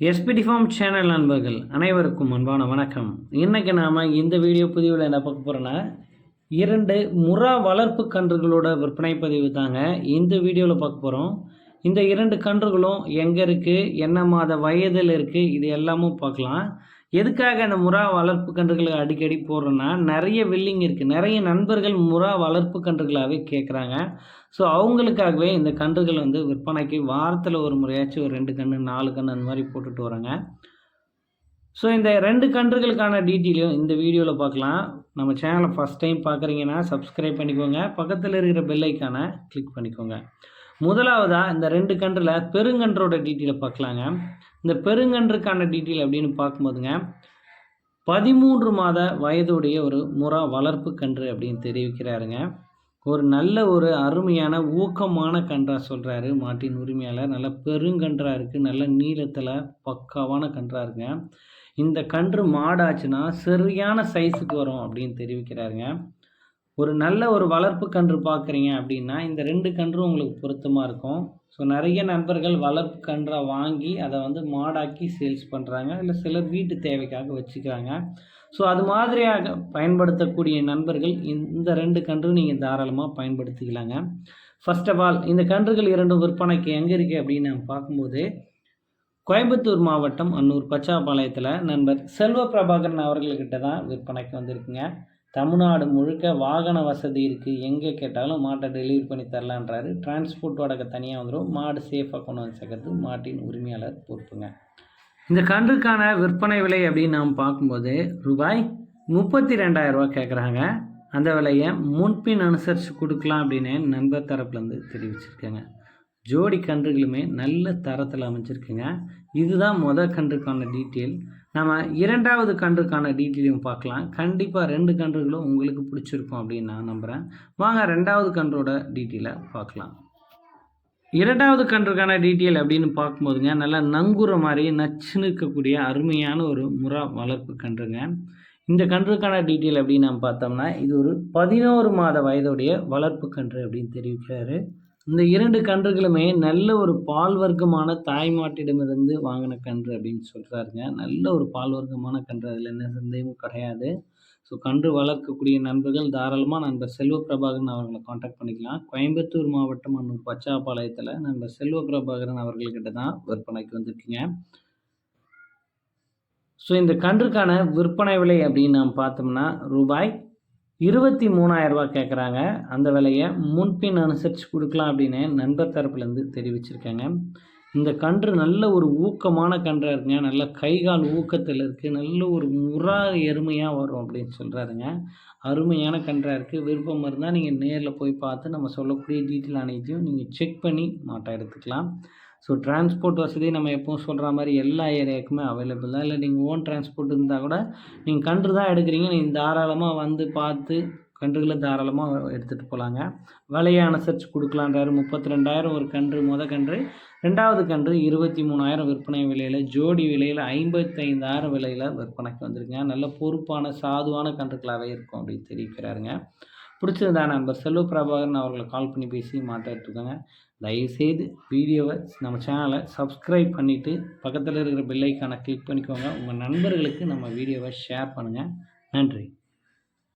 SPD form channel நண்பர்கள் அனைவருக்கும் அன்பான வணக்கம். இன்றைக்கி நாம் இந்த வீடியோ பதிவில் என்ன பார்க்க போகிறோன்னா இரண்டு முறா வளர்ப்பு கன்றுகளோட விற்பனை பதிவு தாங்க இந்த வீடியோவில் பார்க்க போகிறோம் இந்த இரண்டு கன்றுகளும் எங்கே இருக்குது என்ன மாத வயதில் இருக்குது இது எல்லாமும் பார்க்கலாம். எதுக்காக அந்த முறா வளர்ப்பு கன்றுகளை அடிக்கடி போடுறோன்னா நிறைய வில்லிங் இருக்குது நிறைய நண்பர்கள் முறா வளர்ப்பு கன்றுகளாகவே கேட்குறாங்க ஸோ அவங்களுக்காகவே இந்த கன்றுகள் வந்து விற்பனைக்கு வாரத்தில் ஒரு முறையாச்சும் ஒரு ரெண்டு கன்று நாலு கன்று அந்த மாதிரி போட்டுட்டு வராங்க ஸோ இந்த ரெண்டு கன்றுகளுக்கான டீட்டெயிலும் இந்த வீடியோவில் பார்க்கலாம். நம்ம சேனலை ஃபஸ்ட் டைம் பார்க்குறீங்கன்னா சப்ஸ்கிரைப் பண்ணிக்கோங்க. பக்கத்தில் இருக்கிற பெல்லைக்கானை கிளிக் பண்ணிக்கோங்க. முதலாவதாக இந்த ரெண்டு கன்றில் பெருங்கன்றோட டீட்டெயிலை பார்க்கலாங்க. இந்த பெருங்கன்றுக்கான டீட்டெயில் அப்படின்னு பார்க்கும்போதுங்க பதிமூன்று மாத வயதுடைய ஒரு முறா வளர்ப்பு கன்று அப்படின்னு தெரிவிக்கிறாருங்க. ஒரு நல்ல ஒரு அருமையான ஊக்கமான கன்றாக சொல்கிறாரு மாட்டின் உரிமையாளர். நல்ல பெருங்கன்றாக இருக்குது நல்ல நீளத்தில் பக்காவான கன்றாக இருக்குங்க. இந்த கன்று மாடாச்சுன்னா சரியான சைஸுக்கு வரும் அப்படின்னு தெரிவிக்கிறாருங்க. ஒரு நல்ல ஒரு வளர்ப்பு கன்று பார்க்குறீங்க அப்படின்னா இந்த ரெண்டு கன்றும் உங்களுக்கு பொருத்தமாக இருக்கும். ஸோ நிறைய நண்பர்கள் வளர்ப்பு கன்றை வாங்கி அதை வந்து மாடாக்கி சேல்ஸ் பண்ணுறாங்க இல்லை சிலர் வீட்டு தேவைக்காக வச்சுக்கிறாங்க. ஸோ அது மாதிரியாக பயன்படுத்தக்கூடிய நண்பர்கள் இந்த ரெண்டு கன்றும் நீங்கள் தாராளமாக பயன்படுத்திக்கலாங்க. ஃபர்ஸ்ட் ஆஃப் ஆல் இந்த கன்றுகள் இரண்டும் விற்பனைக்கு எங்கே இருக்குது அப்படின்னு நம்ம பார்க்கும்போது கோயம்புத்தூர் மாவட்டம் அன்னூர் பச்சாபாளையத்தில் நண்பர் செல்வ பிரபாகரன் அவர்கள்கிட்ட தான் விற்பனைக்கு வந்திருக்குங்க. தமிழ்நாடு முழுக்க வாகன வசதி இருக்குது எங்கே கேட்டாலும் மாட்டை டெலிவரி பண்ணி தரலான்றாரு. டிரான்ஸ்போர்ட் வாடகை தனியாக வந்துடும் மாடு சேஃபாக கொண்டு வந்து சேர்க்கறது மாட்டின் உரிமையாளர் பொறுப்புங்க. இந்த கன்றுக்கான விற்பனை விலை அப்படின்னு நாம் பார்க்கும்போது ரூபாய் முப்பத்தி ரெண்டாயிரரூபா கேட்குறாங்க அந்த விலையை முன்பின் அனுசரித்து கொடுக்கலாம் அப்படின்னு நண்பர் தரப்புலேருந்து தெரிவிச்சிருக்கேங்க. ஜோடி கன்றுகளுமே நல்ல தரத்தில் அமைச்சிருக்குங்க இதுதான் முதல் கன்றுக்கான டீட்டெயில். நம்ம இரண்டாவது கன்றுக்கான டீட்டெயிலையும் பார்க்கலாம். கண்டிப்பாக ரெண்டு கன்றுகளும் உங்களுக்கு பிடிச்சிருக்கும் அப்படின்னு நான் நம்புகிறேன் வாங்க ரெண்டாவது கன்றோட டீட்டெயிலை பார்க்கலாம். இரண்டாவது கன்றுக்கான டீட்டெயில் அப்படின்னு பார்க்கும்போதுங்க நல்லா நங்குற மாதிரி நச்சுன்னு இருக்கக்கூடிய அருமையான ஒரு முறா வளர்ப்பு கன்றுங்க. இந்த கன்றுக்கான டீட்டெயில் அப்படின்னு நம்ம பார்த்தோம்னா இது ஒரு பதினோரு மாத வயதுடைய வளர்ப்பு கன்று அப்படின்னு தெரிவிக்கிறாரு. இந்த இரண்டு கன்றுகளுமே நல்ல ஒரு பால் வர்க்கமான தாய்மாட்டிடமிருந்து வாங்கின கன்று அப்படின்னு சொல்கிறாருங்க நல்ல ஒரு பால் வர்க்கமான கன்று. அதில் என்ன சந்தேகமும் கிடையாது. ஸோ கன்று வளர்க்கக்கூடிய நண்பர்கள் தாராளமாக நண்பர் செல்வ பிரபாகரன் அவர்களை காண்டாக்ட் பண்ணிக்கலாம். கோயம்புத்தூர் மாவட்டம் அன்னூர் பச்சாப்பாளையத்தில் நண்பர் செல்வ பிரபாகரன் அவர்கள்கிட்ட தான் விற்பனைக்கு வந்திருக்கீங்க. ஸோ இந்த கன்றுக்கான விற்பனை விலை அப்படின்னு நாம் பார்த்தோம்னா ரூபாய் இருபத்தி மூணாயிரரூபா கேட்குறாங்க அந்த விலையை முன்பின் அனுசரித்து கொடுக்கலாம் அப்படின்னு நண்பர் தரப்புலேருந்து தெரிவிச்சிருக்காங்க. இந்த கன்று நல்ல ஒரு ஊக்கமான கன்றாக இருக்குங்க. நல்ல கைகால் ஊக்கத்தில் இருக்குது நல்ல ஒரு முறா எருமையாக வரும் அப்படின்னு சொல்கிறாருங்க அருமையான கன்றாக இருக்குது விருப்பம் இருந்தால் நீங்கள் நேரில் போய் பார்த்து நம்ம சொல்லக்கூடிய டீட்டெயில் அனைத்தையும் நீங்கள் செக் பண்ணி மாட்டா எடுத்துக்கலாம். ஸோ டிரான்ஸ்போர்ட் வசதி நம்ம எப்பவும் சொல்கிற மாதிரி எல்லா ஏரியாவுக்குமே அவைலபிள் தான். இல்லை நீங்கள் ஓன் டிரான்ஸ்போர்ட் இருந்தால் கூட நீங்கள் கன்று தான் எடுக்கிறீங்க. நீங்கள் தாராளமாக வந்து பார்த்து கன்றுகளை தாராளமாக எடுத்துகிட்டு போகலாங்க விலையை அனுசரித்து கொடுக்கலான்றாரு. முப்பத்தி ரெண்டாயிரம் ஒரு கன்று முத கன்று. ரெண்டாவது கன்று இருபத்தி மூணாயிரம் விற்பனை விலையில் ஜோடி விலையில் ஐம்பத்தைந்தாயிரம் விலையில் விற்பனைக்கு வந்திருக்குங்க. நல்ல பொறுப்பான சாதுவான கன்றுகளாகவே இருக்கும் அப்படின்னு தெரிவிக்கிறாருங்க. பிடிச்சிருந்தா நம்பர். செல்வ பிரபாகரன் அவர்களை கால் பண்ணி பேசி மாட்ட எடுத்துக்கோங்க. தயவுசெய்து வீடியோவை நம்ம சேனலை சப்ஸ்கிரைப் பண்ணிவிட்டு பக்கத்தில் இருக்கிற பெல்லைக்கான கிளிக் பண்ணிக்கோங்க. உங்கள் நண்பர்களுக்கு நம்ம வீடியோவை ஷேர் பண்ணுங்கள் நன்றி.